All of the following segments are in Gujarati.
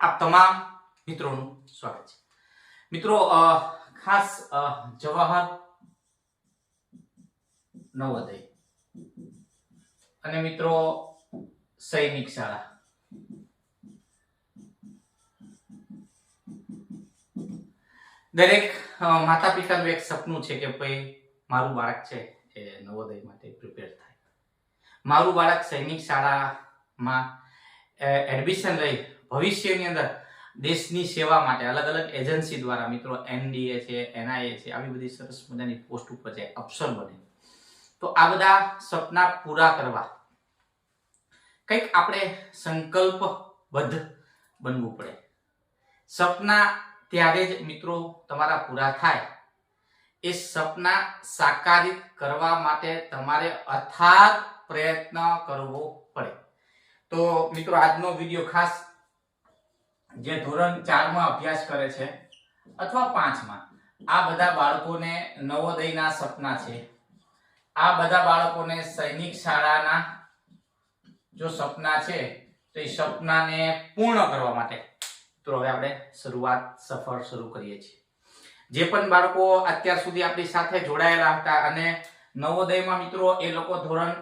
આપ તમામ મિત્રોનું સ્વાગત છે. મિત્રો ખાસ જવાહર નવોદય અને મિત્રો, સૈનિક શાળા. દરેક માતા પિતાનું એક સપનું છે કે ભાઈ, મારું બાળક છે એ નવોદય માટે પ્રિપેર થાય. મારું બાળક સૈનિક શાળામાં એડમિશન લઈ ભવિષ્યની અંદર દેશની સેવા માટે અલગ અલગ એજન્સી દ્વારા મિત્રો એનડીએ છે, એનઆઈએ છે, આવી બધી સરસ મજાની પોસ્ટ ઉપર છે અફસર બને. તો આ બધા સપના પૂરા કરવા કંઈક આપણે સંકલ્પબદ્ધ બનવું પડે. સપના ત્યારે જ મિત્રો તમારા પૂરા થાય. એ સપના સાકારિત કરવા માટે તમારે અથાગ પ્રયત્ન કરવો પડે. તો મિત્રો આજનો વીડિયો ખાસ જે ધોરણ ચારમાં અભ્યાસ કરે છે અથવા પાંચમાં. આ બધા બાળકોને નવોદયના સપના છે. આ બધા બાળકોને સૈનિક શાળાના જો સપના છે, તો એ સપનાને પૂર્ણ કરવા માટે. તો હવે આપણે શરૂઆત સફળ શરૂ કરીએ છીએ. જે પણ બાળકો અત્યાર સુધી આપણી સાથે જોડાયેલા હતા અને નવોદયમાં મિત્રો, એ લોકો ધોરણ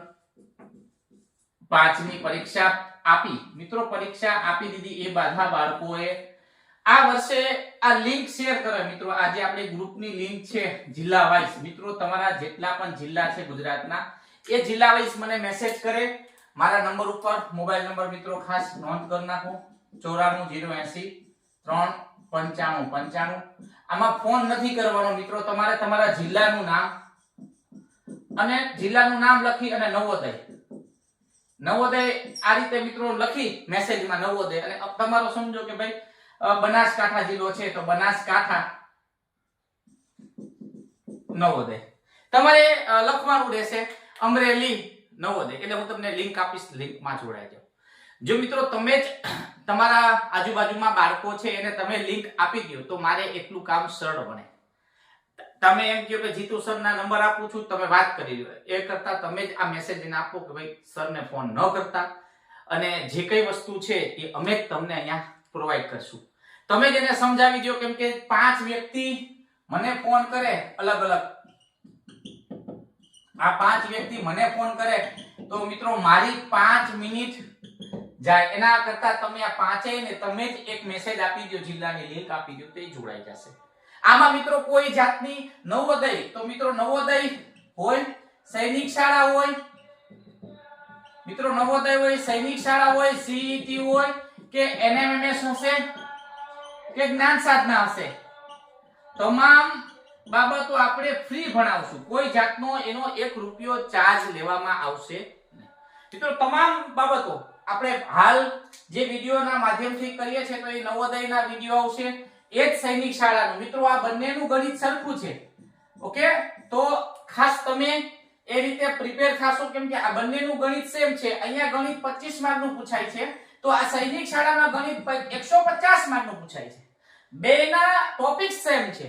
પાંચની પરીક્ષા આપી, મિત્રો પરીક્ષા આપી દીધી એ બધા બાળકોએ. આ વર્ષે આ લિંક શેર કરે, મિત્રો. આજે આપણે ગ્રુપની લિંક છે જિલ્લા વાઇઝ. મિત્રો, તમારા જેટલા પણ જિલ્લા છે ગુજરાતના, એ જિલ્લા વાઇઝ મને મેસેજ કરે. મારા નંબર ઉપર મોબાઈલ નંબર મિત્રો, ખાસ નોંધ કરી નાખો. ચોરાણું, જીરો એસી ત્રણ, પંચાણું પંચાણું. આમાં ફોન નથી કરવાનો, મિત્રો. તમારે તમારા જિલ્લાનું નામ અને જિલ્લાનું નામ લખી અને નવોદય નવોદય આ રીતે મિત્રો લખી મેસેજમાં નવોદય. અને તમારો સમજો કે ભાઈ બનાસકાંઠા જિલ્લો છે તો બનાસકાંઠા નવોદય. તમારે લખવાનું રહેશે અમરેલી નવોદય. એટલે હું તમને લિંક આપીશ લિંકમાં જોડાઈ જાઓ. જો મિત્રો તમે જ તમારા આજુબાજુમાં બાળકો છે એને તમે લિંક આપી દો તો મારે એટલું કામ સરળ બને. તમે એમ કહો કે જીતુ સર ના નંબર આપું છું, તમે વાત કરી લો. એ કરતા તમે જ આ મેસેજ એને આપો કે ભાઈ, સરને ફોન ન કરતા. અને જે કઈ વસ્તુ છે એ અમે જ તમને અહીંયા પ્રોવાઈડ કરશું. તમે જ એને સમજાવી દો કેમ કે પાંચ વ્યક્તિ મને ફોન કરે, અલગ અલગ. આ પાંચ વ્યક્તિ મને ફોન કરે, તો મિત્રો મારી પાંચ મિનિટ જાય. એના કરતા તમે આ પાંચેય ને તમે જ એક મેસેજ આપી દો જિલ્લાની લિંક આપી દો તો એ જોડાઈ જશે. આમાં મિત્રો કોઈ જાતની નવોદય, તો મિત્રો નવોદય હોય, સૈનિક શાળા હોય, મિત્રો નવોદય હોય, સૈનિક શાળા હોય સીઈટી હોય, કે એનએમએમએસ હશે, કે જ્ઞાન સાધના હશે, તમામ બાબતો આપણે ફ્રી ભણાવશું. કોઈ જાતનો એનો એક રૂપિયો ચાર્જ લેવામાં આવશે મિત્રો તમામ બાબતો આપણે હાલ જે વિડીયોના માધ્યમથી કરીએ છીએ, તો એ નવોદયના વીડિયો આવશે. એ જ સૈનિક શાળાનું. મિત્રો, આ બંનેનું ગણિત સરખું છે. ઓકે? તો ખાસ તમે એ રીતે પ્રિપેર થાશો કેમ કે આ બંનેનું ગણિત સેમ છે. અહીંયા ગણિત 25 માર્કનું પૂછાય છે. તો આ સૈનિક શાળામાં ગણિત પ- 150 માર્કનું પૂછાય છે. બેના ટોપિક સેમ છે.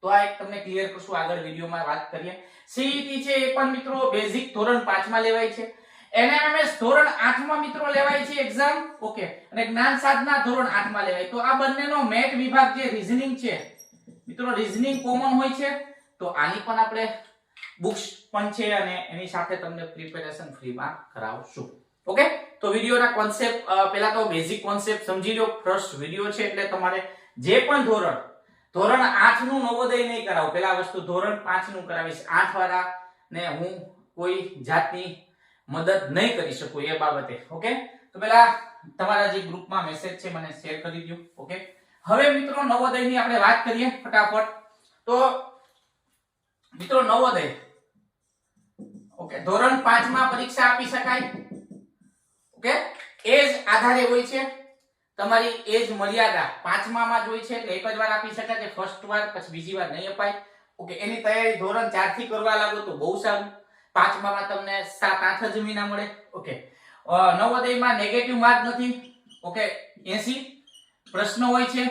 તો આ એક તમને ક્લિયર કરશું. આગળ વિડીયોમાં વાત કરીએ. સીઈટી છે એ પણ મિત્રો બેઝિક ધોરણ 5 માં લેવાય છે. એનએમએસ ધોરણ 8 માં મિત્રો લેવાય છે એક્ઝામ ઓકે અને જ્ઞાન સાધના ધોરણ 8 માં લેવાય. તો આ બંનેનો મેટ વિભાગ જે રીઝનિંગ છે, મિત્રો રીઝનિંગ કોમન હોય છે. તો આની પણ આપણે બુક્સ પણ છે અને એની સાથે તમને પ્રિપેરેશન ફ્રીમાં કરાવશું. ઓકે તો વિડિયોના કોન્સેપ્ટ પહેલા તો બેઝિક કોન્સેપ્ટ સમજી લો. ફર્સ્ટ વીડિયો છે એટલે તમારે જે પણ ધોરણ ધોરણ 8 નું નવોદય નહીં કરાવું. પહેલા વસ્તુ ધોરણ 5 નું કરાવીશ. 8 વાળા ને હું કોઈ જાતની મદદ નહીં કરી શકું એ બાબતે, ઓકે? તો પેલા તમારા જે ગ્રુપમાં મેસેજ છે, મને શેર કરી દો ઓકે? હવે મિત્રો નવોદયની આપણે વાત કરીએ ફટાફટ. તો મિત્રો નવોદય, ઓકે, ધોરણ 5 માં પરીક્ષા આપી શકાય, ઓકે? એજ આધારે હોય છે. તમારી એજ મર્યાદા પાંચમા માં જ હોય છે, એટલે એક જ વાર આપી શકાય કે ફર્સ્ટ વાર, પછી બીજી વાર નહીં અપાય. ઓકે, એની તૈયારી ધોરણ 4 થી કરવા લાગો તો બહુ સારું. પાંચમામાં તમને સાત આઠ જ મહિના મળે. ઓકે. નવોદયમાં નેગેટિવ માર્ક નથી. ઓકે 80 પ્રશ્ન હોય છે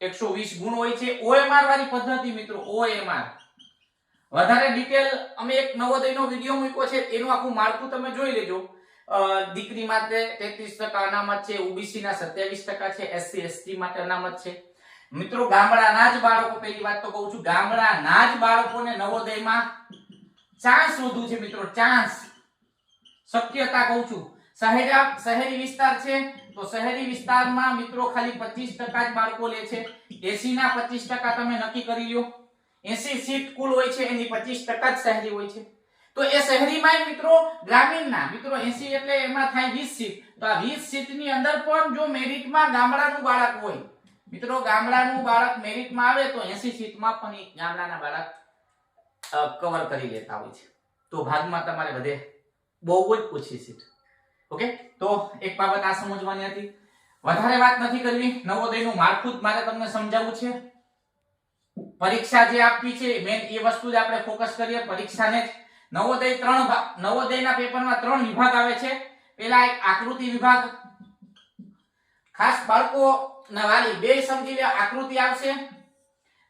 120 ગુણ હોય છે. ઓએમઆર વાળી પદ્ધતિ મિત્રો ઓએમઆર વધારે ડિટેલ અમે એક નવોદયનો વીડિયો મૂક્યો છે, એનું આખું માળખું તમે જોઈ લેજો. દીકરી માટે તેત્રીસ ટકા અનામત છે ઓબીસી ના સત્યાવીસ ટકા છે એસસી એસટી માટે અનામત છે. મિત્રો, ગામડાના જ બાળકો, પહેલી વાત તો કહું છું, ગામડાના જ બાળકોને નવોદયમાં ચાન્સ વધુ છે મિત્રો ચાન્સ શક્યતા કહું છું. શહેરા, શહેરી વિસ્તાર છે, તો શહેરી વિસ્તારમાં મિત્રો ખાલી 25% ટકા જ બાળકો લે છે. 80 ના 25% ટકા તમે નક્કી કરી લ્યો. 80 સીટ કુલ હોય છે, એની 25% ટકા જ શહેરી હોય છે. તો એ શહેરીમાં મિત્રો, ગ્રામીણના, મિત્રો 80 એટલે એમાં થાય 20 સીટ. તો આ 20 સીટની અંદર પણ જો મેરિટમાં ગામડાનું બાળક હોય, મિત્રો, ગામડાનું બાળક મેરિટમાં આવે તો 80 સીટમાં પણ એક ગામડાના બાળક કવર કરી લેતા હોય છે. તો ભાગમાં તમારે બધે બહુ જ ઓછી સીટ. ઓકે? તો એક બાબત આ સમજવાની હતી. વધારે વાત નથી કરવી. નવોદયનું માળખું જ મારે તમને સમજાવવું છે. પરીક્ષા જે આપવી છે મેન એ વસ્તુ જ આપણે ફોકસ કરીએ, પરીક્ષાને જ. નવોદય ત્રણ નવોદયના પેપરમાં ત્રણ વિભાગ આવે છે. પેલા એક આકૃતિ વિભાગ. ખાસ બાળકો ના વાલી બે સમજી લે આકૃતિ આવશે.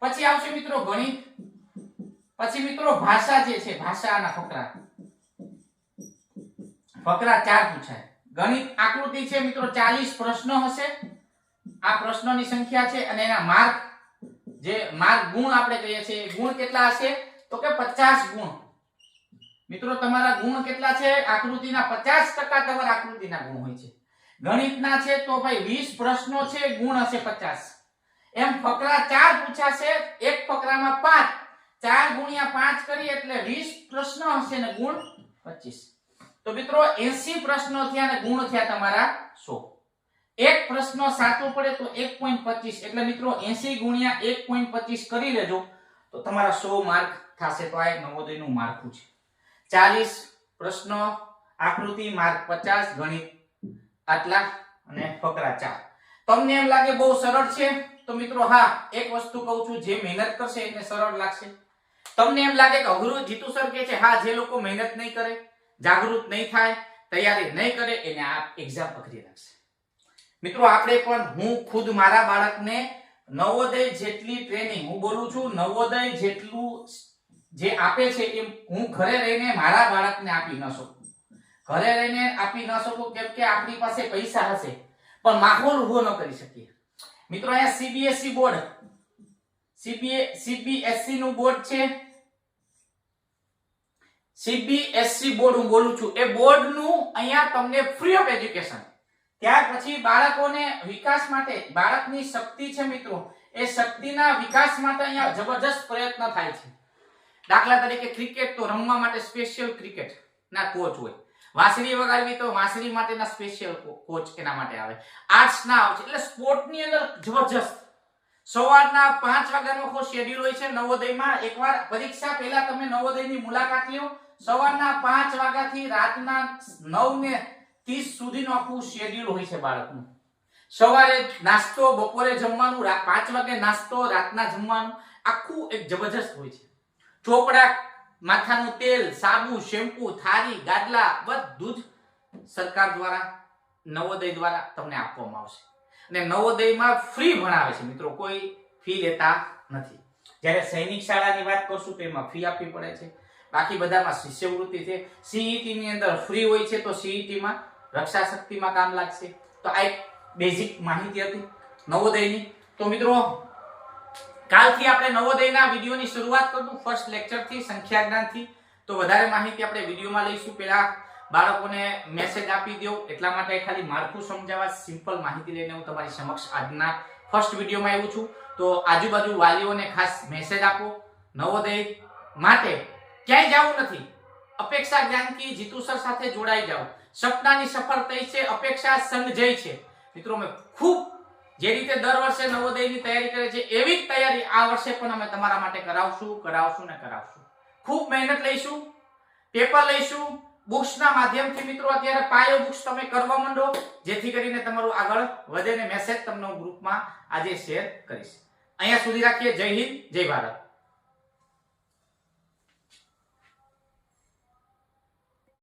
પછી આવશે મિત્રો ગણિત. પછી મિત્રો ભાષા જે છે, ભાષાના ફકરા. ફકરા ચાર પૂછાય. ગણિત આકૃતિ છે મિત્રો 40 પ્રશ્નો હશે. આ પ્રશ્નોની સંખ્યા છે અને એના માર્ક, જે માર્ક ગુણ આપણે કહીએ છીએ ગુણ કેટલા હશે? તો કે 50 ગુણ. મિત્રો, તમારા ગુણ કેટલા છે? આકૃતિના 50% તમારા આકૃતિના ગુણ હોય છે. ગણિતના છે તો ભાઈ 20 પ્રશ્નો છે, ગુણ હશે 50 એમ ફકરા ચાર પૂછાશે, એક ફકરામાં 5 ચાર ગુણ્યા પાંચ કરીએ એટલે વીસ પ્રશ્ન હશે ને ગુણ 25 તો મિત્રો, એસી પ્રશ્નો થયા અને ગુણ થયા તમારા સો. એક પ્રશ્ન સાચો પડે તો 1.25 એટલે મિત્રો, એસી ગુણ્યા 1.25 કરી લેજો તો તમારા સો માર્ક થશે. તો આ એક નવોદયનું માળખું છે. ચાલીસ પ્રશ્ન, આકૃતિ માર્ક 50 ગણિત આટલા અને ફકરા ચાર. તમને એમ લાગે બહુ સરળ છે? તો મિત્રો, હા, એક વસ્તુ કહું છું, જે મહેનત કરશે એને સરળ લાગશે. તમને એમ લાગે કે અઘરું જીતુ સર કે છે? હા, જે લોકો મહેનત નહીં કરે, જાગૃત નહીં થાય, તૈયારી નહીં કરે, એને આ એક્ઝામ પકડી રાખશે. મિત્રો, આપણે પણ હું ખુદ મારા બાળકને નવોદય જેટલી ટ્રેનિંગ હું બોલું છું, નવોદય જેટલું જે આપે છે એ હું ઘરે રહીને મારા બાળકને આપી ન શકું. ઘરે રહીને આપી ન શકું કેમ કે આપણી પાસે પૈસા હશે, પણ માહોલ ઊભો ન કરી શકીએ. મિત્રો, અહીંયા સીબીએસઈ બોર્ડ સીબીએ સીબીએસઈ નું બોર્ડ છે. સીબીએસસી બોર્ડ હું બોલું છું. એ બોર્ડનું અહીંયા તમને ફ્રી ઓફ એજ્યુકેશન ત્યાર પછી બાળકોને વિકાસ માટે, બાળકની શક્તિ છે મિત્રો. એ શક્તિના વિકાસ માટે અહીંયા જબરજસ્ત પ્રયત્ન થાય છે. દાખલા તરીકે ક્રિકેટ તો રમવા માટે સ્પેશિયલ ક્રિકેટ ના કોચ હોય. વાંસળી વગાડવી તો વાંસળી માટેના સ્પેશિયલ કોચ એના માટે આવે. આર્ટ્સ ના આવે છે. એટલે સ્પોર્ટની અંદર જબરજસ્ત. સવારના પાંચ વાગ્યાનો આખો શેડ્યુલ હોય છે નવોદયમાં. એકવાર પરીક્ષા પહેલા તમે નવોદયની મુલાકાત લ્યો સવારના પાંચ વાગ્યાથી રાતના નવ ને ત્રીસ સુધીનું આખું શેડ્યુલ હોય છે બાળકનું. સવારે નાસ્તો, બપોરે જમવાનું પાંચ વાગે નાસ્તો, રાતના જમવાનું, આખું એક જબરજસ્ત હોય છે. ચોપડા, માથાનું તેલ, સાબુ, શેમ્પુ, થાળી, ગાદલા, બધું જ સરકાર દ્વારા, નવોદય દ્વારા તમને આપવામાં આવશે. અને નવોદયમાં ફ્રી ભણાવે છે. મિત્રો, કોઈ ફી લેતા નથી. જ્યારે સૈનિક શાળાની વાત કરશું તો એમાં ફી આપવી પડે છે. બાકી બધામાં શિષ્યવૃત્તિ છે. સીઈટી ની અંદર ફ્રી હોય છે તો સીઈટીમાં રક્ષા શક્તિમાં કામ લાગશે. તો આ એક બેઝિક માહિતી હતી નવોદયની. તો મિત્રો, કાલથી આપણે નવોદયના વિડીયોની શરૂઆત કરું ફર્સ્ટ લેક્ચરથી સંખ્યા જ્ઞાનથી તો વધારે માહિતી આપણે વિડીયોમાં લઈશું. પહેલા બાળકોને મેસેજ આપી દો. એટલા માટે ખાલી માળખું સમજાવવા સિમ્પલ માહિતી લઈને હું તમારી સમક્ષ આજના ફર્સ્ટ વિડીયોમાં આવ્યું છું. તો આજુબાજુ વાલીઓને ખાસ મેસેજ આપો. નવોદય માટે ક્યાંય જવું નથી. અપેક્ષા જ્ઞાનકી જીતુ સર સાથે જોડાઈ જાઓ. સપનાની સફળ થઈ છે, અપેક્ષા સંઘ જય છે. મિત્રો, અમે ખૂબ જે રીતે દર વર્ષે નવોદયની તૈયારી કરે છે, એવી જ તૈયારી આ વર્ષે પણ અમે તમારા માટે કરાવશું કરાવશું ને કરાવશું. ખૂબ મહેનત લઈશું પેપર લઈશું બુક્સના માધ્યમથી મિત્રો અત્યારે પાયો બુક્સ તમે કરવા માંડો. જેથી કરીને તમારું આગળ વધે ને મેસેજ તમને હું ગ્રુપમાં આજે શેર કરીશ. અહીંયા સુધી રાખીએ. જય હિન્દ, જય ભારત.